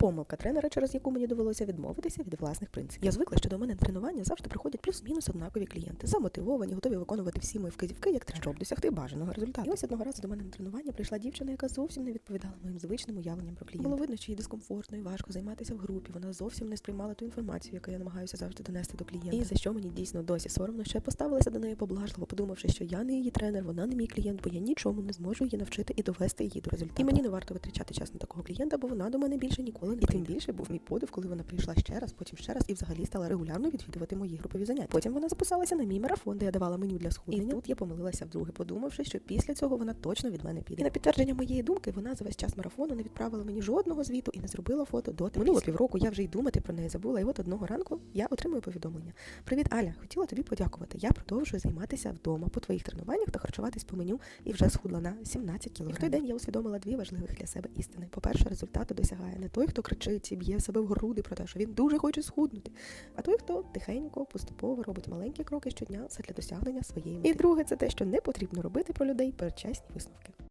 Помилка тренера, через яку мені довелося відмовитися від власних принципів. Я звикла, що до мене на тренування завжди приходять плюс-мінус однакові клієнти, замотивовані, готові виконувати всі мої вказівки, як тренер, щоб досягти бажаного результату. І ось одного разу до мене на тренування прийшла дівчина, яка зовсім не відповідала моїм звичним уявленням про клієнта. Було видно, що їй дискомфортно і важко займатися в групі. Вона зовсім не сприймала ту інформацію, яку я намагаюся завжди донести до клієнта. І за що мені дійсно досі соромно, що я поставилася до неї поблажливо, подумавши, що я не її тренер, вона не мій клієнт, бо я нічому не зможу її навчити і довести її до результату. І мені не варто витрачати час на такого клієнта, бо вона до мене більше ніколи не і тим більше був мій подив, коли вона прийшла ще раз, потім ще раз і взагалі стала регулярно відвідувати мої групові заняття. Потім вона записалася на мій марафон, де я давала меню для схуднення. І тут я помилилася вдруге, подумавши, що після цього вона точно від мене піде. І на підтвердження моєї думки вона за весь час марафону не відправила мені жодного звіту і не зробила фото до Минуло півроку. Я вже й думати про неї забула. І от одного ранку я отримую повідомлення. Привіт, Аля, хотіла тобі подякувати. Я продовжую займатися вдома по твоїх тренуваннях та харчуватись по меню і вже схудла на 17 кілограмів. В той день я усвідомила дві важливих для себе істини. По-перше, результату досягає не той, хто кричить і б'є себе в груди про те, що він дуже хоче схуднути, а той, хто тихенько, поступово робить маленькі кроки щодня задля досягнення своєї мети. І друге, це те, що не потрібно робити про людей передчасні висновки.